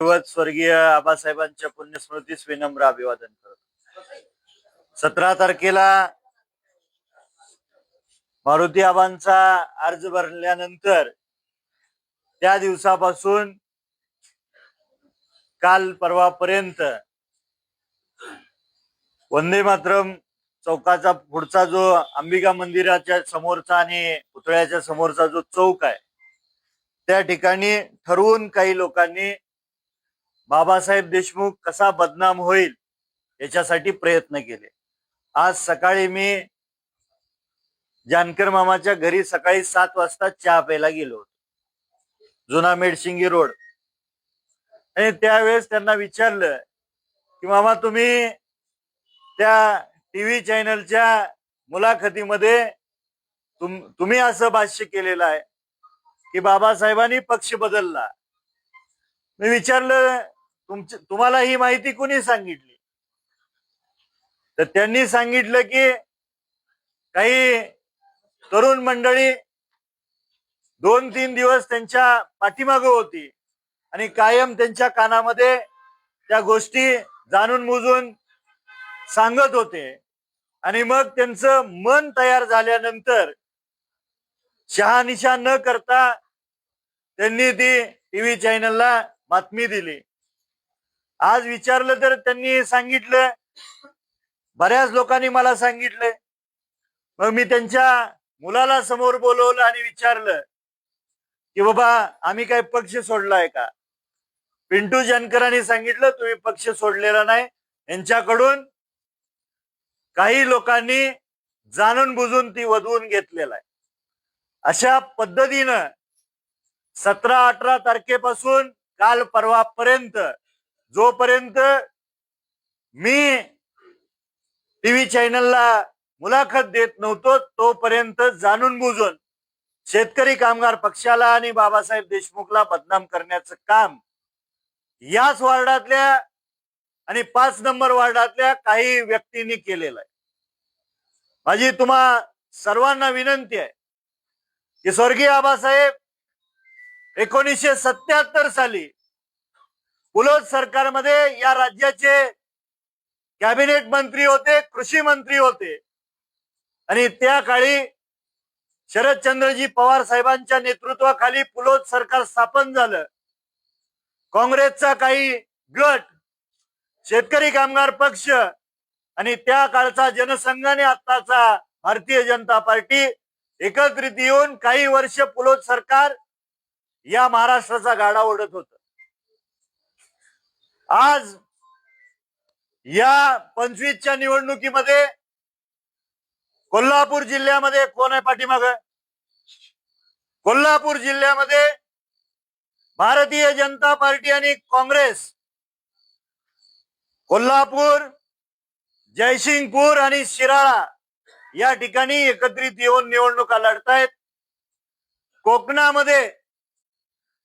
स्वर्गीय आबासाहेबांच्या पुण्यस्मृतीस विनम्र अभिवादन करतो. सतरा तारखेला मारुती आबांचा अर्ज भरल्यानंतर त्या दिवसापासून काल परवापर्यंत वंदे मातरम चौकाचा पुढचा जो अंबिका मंदिराच्या समोरचा आणि पुतळ्याच्या समोरचा जो चौक आहे त्या ठिकाणी ठरवून काही लोकांनी बाबासाहेब देशमुख कसा बदनाम होईल याच्यासाठी प्रयत्न केले. आज सकाळी मी जानकर मामाच्या घरी सकाळी सात वाजता चहा प्यायला गेलो होतो. जुना मेडशिंगी रोड. आणि त्यावेळेस त्यांना विचारलं की मामा तुम्ही त्या टीव्ही चॅनलच्या मुलाखतीमध्ये तुम तुम्ही असं भाष्य केलेलं आहे की बाबासाहेबांनी पक्ष बदलला. मी विचारलं तुमची तुम्हाला ही माहिती कुणी सांगितली? तर त्यांनी सांगितलं की काही तरुण मंडळी दोन तीन दिवस त्यांच्या पाठीमागं होती आणि कायम त्यांच्या कानामध्ये त्या गोष्टी जाणून मुजून सांगत होते. आणि मग त्यांचं मन तयार झाल्यानंतर शहानिशा न करता त्यांनी ती टीव्ही चॅनलला बातमी दिली. आज विचारलं तर त्यांनी सांगितलं. बऱ्याच लोकांनी मला सांगितलं. मग मी त्यांच्या मुलाला समोर बोलवलं आणि विचारलं की बाबा आम्ही काय पक्ष सोडलाय का? पिंटू जानकरांनी सांगितलं तुम्ही पक्ष सोडलेला नाही. यांच्याकडून काही लोकांनी जाणून बुजून ती वधवून घेतलेला आहे. अशा पद्धतीनं सतरा अठरा तारखेपासून काल परवापर्यंत जोपर्यंत मी टीव्ही चॅनलला मुलाखत देत नव्हतो तोपर्यंत जाणून बुजून शेतकरी कामगार पक्षाला आणि बाबासाहेब देशमुखला बदनाम करण्याचं काम याच वार्डातल्या आणि पाच नंबर वार्डातल्या काही व्यक्तींनी केलेलं आहे. माझी तुम्हा सर्वांना विनंती आहे की स्वर्गीय आबासाहेब एकोणीसशे सत्याहत्तर साली पुलोद सरकारमध्ये या राज्याचे कॅबिनेट मंत्री होते कृषी मंत्री होते. आणि त्या काळी शरदचंद्रजी पवार साहेबांच्या नेतृत्वाखाली पुलोद सरकार स्थापन झालं. काँग्रेसचा काही गट शेतकरी कामगार पक्ष आणि त्या काळचा जनसंघाने आत्ताचा भारतीय जनता पार्टी एकत्रित येऊन काही वर्ष पुलोद सरकार या महाराष्ट्राचा गाडा ओढत होत. आज या पंचवीसच्या निवडणुकीमध्ये कोल्हापूर जिल्ह्यामध्ये कोण आहे पाठीमाग? कोल्हापूर जिल्ह्यामध्ये भारतीय जनता पार्टी आणि काँग्रेस कोल्हापूर जयसिंगपूर आणि शिराळा या ठिकाणी एकत्रित येऊन निवडणुका लढतायत. कोकणामध्ये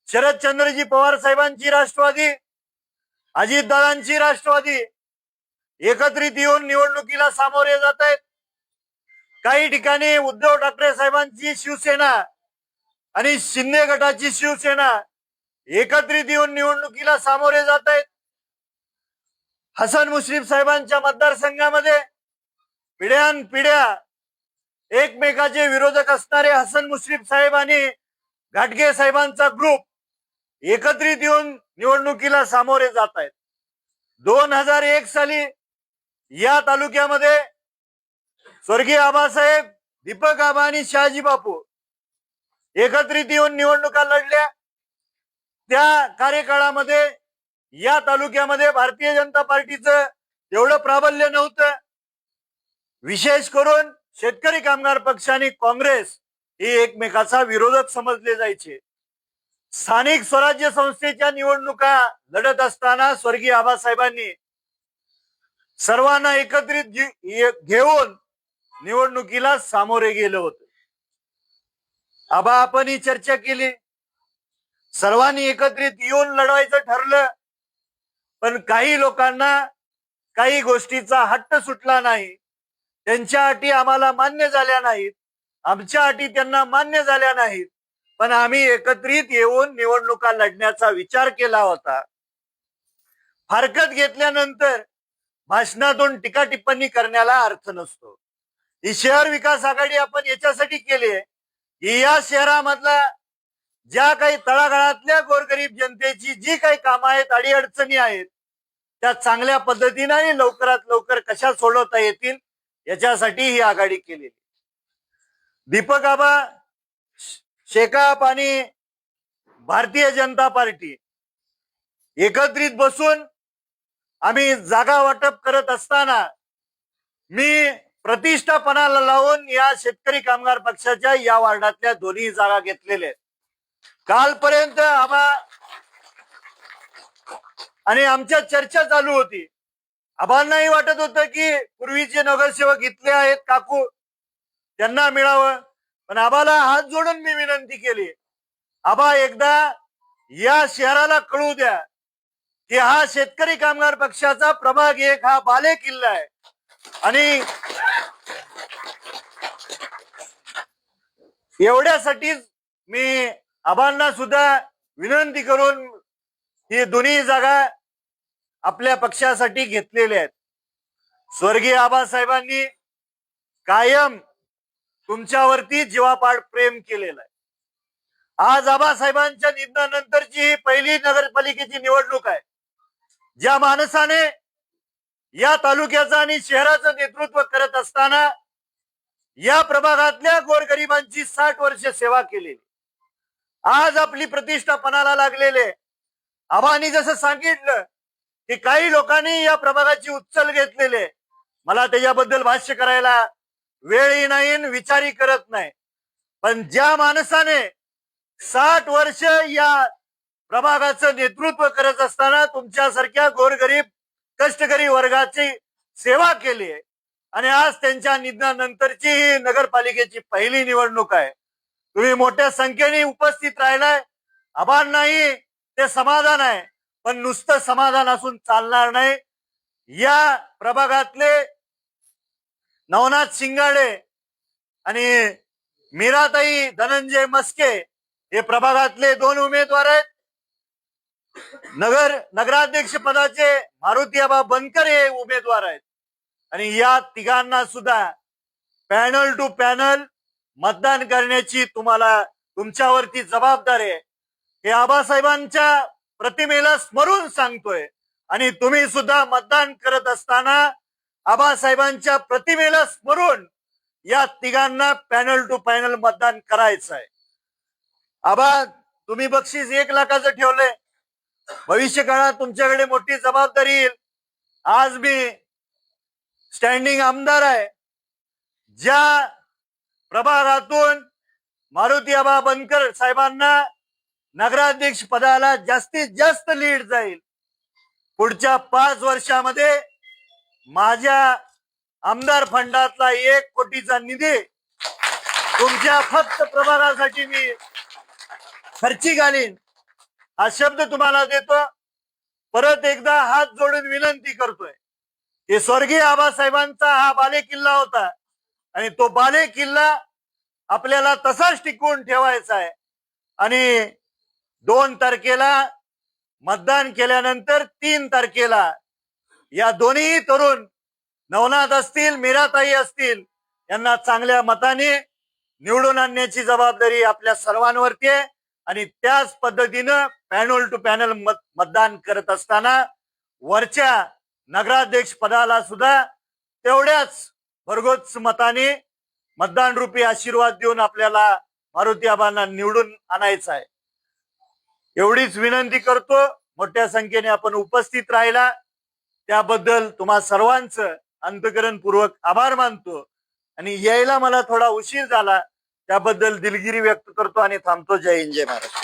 शरदचंद्रजी पवार साहेबांची राष्ट्रवादी अजितदादांची राष्ट्रवादी. एकत्रित येऊन निवडणुकीला सामोरे जात आहेत काही ठिकाणी उद्धव ठाकरे साहेबांची शिवसेना आणि शिंदे गटाची शिवसेना एकत्रित येऊन निवडणुकीला सामोरे जात आहेत हसन मुश्रीफ साहेबांच्या मतदारसंघामध्ये पिढ्यान पिढ्या एकमेकाचे विरोधक असणारे हसन मुश्रीफ साहेब आणि घाटगे साहेबांचा ग्रुप एकत्रित येऊन निवडणुकीला सामोरे जात आहेत. दोन हजार एक साली या तालुक्यामध्ये स्वर्गीय आबासाहेब दीपक आबा आणि शहाजी बापू एकत्रित येऊन निवडणुका लढल्या. त्या कार्यकाळामध्ये या तालुक्यामध्ये भारतीय जनता पार्टीचं एवढं प्राबल्य नव्हतं. विशेष करून शेतकरी कामगार पक्ष आणि काँग्रेस हे एकमेकाचा विरोधक समजले जायचे. स्थानिक स्वराज्य संस्थेच्या निवडणुका लढत असताना स्वर्गीय आबासाहेबांनी सर्वांना एकत्रित घेऊन निवडणुकीला सामोरे गेलं होत. आबा आपण ही चर्चा केली. सर्वांनी एकत्रित येऊन लढवायचं ठरलं. पण काही लोकांना काही गोष्टीचा हट्ट सुटला नाही. त्यांच्या अटी आम्हाला मान्य झाल्या नाहीत. आमच्या अटी त्यांना मान्य झाल्या नाहीत. पण आम्ही एकत्रित येऊन निवडणुका लढण्याचा विचार केला होता. फारकत घेतल्यानंतर भाषणातून टीका टिप्पणी करण्याला अर्थ नसतो. ही शहर विकास आघाडी आपण याच्यासाठी केली आहे की या शहरामधला ज्या काही तळागाळातल्या गोरगरीब जनतेची जी काही कामं आहेत अडीअडचणी आहेत त्या चांगल्या पद्धतीने आणि लवकरात लवकर कशा सोडवता येतील याच्यासाठी ही आघाडी केलेली दीपक आबा शेकाप आणि भारतीय जनता पार्टी एकत्रित बसून आम्ही जागा वाटप करत असताना मी प्रतिष्ठापणाला लावून या शेतकरी कामगार पक्षाच्या या वार्डातल्या दोन्ही जागा घेतलेल्या कालपर्यंत आम्हा आणि आमच्या चर्चा चालू होती. आम्हालाही वाटत होतं की पूर्वीचे नगरसेवक इथले आहेत काकू. त्यांना मिळावं. पण आबाला हात जोडून मी विनंती केली. आबा एकदा या शहराला कळू द्या की हा शेतकरी कामगार पक्षाचा प्रभाग एक हा बाले किल्ला आहे. आणि एवढ्यासाठीच मी आबांना सुद्धा विनंती करून ही दोन्ही जागा आपल्या पक्षासाठी घेतलेल्या आहेत. स्वर्गीय आबासाहेबांनी कायम तुमच्यावरती जीवापाड प्रेम केलेलं आहे. आज आबासाहेबांच्या निधनानंतरची ही पहिली नगरपालिकेची निवडणूक आहे. ज्या माणसाने या तालुक्याचं आणि शहराचं नेतृत्व करत असताना या प्रभागातल्या गोरगरिबांची साठ वर्ष सेवा केलेली. आज आपली प्रतिष्ठा पणाला लागलेले आबानी जसं सांगितलं की काही लोकांनी या प्रभागाची उचल घेतलेले मला त्याच्याबद्दल भाष्य करायला वेळी नाही विचारी करत नाही. पण ज्या माणसाने साठ वर्ष या प्रभागाचं नेतृत्व करत असताना तुमच्यासारख्या गोरगरीब कष्टकरी वर्गाची सेवा केली आहे. आणि आज त्यांच्या निधनानंतरची ही नगरपालिकेची पहिली निवडणूक आहे. तुम्ही मोठ्या संख्येने उपस्थित राहिलाय. आबांनाही ते समाधान आहे. पण नुसतं समाधान असून चालणार नाही. या प्रभागातले नवनाथ शिंगाडे आणि मीराताई धनंजय मस्के हे प्रभागातले दोन उमेदवार आहेत. नगर नगराध्यक्ष पदाचे मारुती आबा बनकर हे उमेदवार आहेत. आणि या तिघांना सुद्धा पॅनल टू पॅनल मतदान करण्याची तुम्हाला तुमच्यावरती जबाबदारी आहे. हे आबासाहेबांच्या प्रतिमेला स्मरून सांगतोय. आणि तुम्ही सुद्धा मतदान करत असताना आबासाहेबांच्या प्रतिमेला स्मरून या तिघांना पॅनल टू पॅनल मतदान करायचं आहे आबा तुम्ही बक्षीस एक लाखाचं ठेवलंय. भविष्य काळात तुमच्याकडे मोठी जबाबदारी येईल. आज मी स्टँडिंग आमदार आहे. ज्या प्रभारातून मारुती आबा बनकर साहेबांना नगराध्यक्ष पदाला जास्तीत जास्त लीड जाईल. पुढच्या पाच वर्षामध्ये माझ्या आमदार फंडातला एक कोटीचा निधी तुमच्या फक्त प्रभागासाठी मी खर्ची घालीन. हा शब्द तुम्हाला देतो. परत एकदा हात जोडून विनंती करतोय. हे स्वर्गीय आबासाहेबांचा हा बाले किल्ला होता आणि तो बाले किल्ला आपल्याला तसाच टिकवून ठेवायचा आहे. आणि दोन तारखेला मतदान केल्यानंतर तीन तारखेला या दोन्ही तरुण नवनाथ असतील मीराताई असतील यांना चांगल्या मताने निवडून आणण्याची जबाबदारी आपल्या सर्वांवरती आहे. आणि त्याच पद्धतीनं पॅनल टू पॅनल मत मतदान करत असताना वरच्या नगराध्यक्ष पदाला सुद्धा तेवढ्याच भरघोस मताने मतदान रूपी आशीर्वाद देऊन आपल्याला मारुती आबांना निवडून आणायचं आहे. एवढीच विनंती करतो. मोठ्या संख्येने आपण उपस्थित राहिला. त्याबद्दल तुम्हा सर्वांचं अंतकरणपूर्वक आभार मानतो. आणि यायला मला थोडा उशीर झाला त्याबद्दल दिलगिरी व्यक्त करतो आणि थांबतो. जय हिंद जय महाराष्ट्र.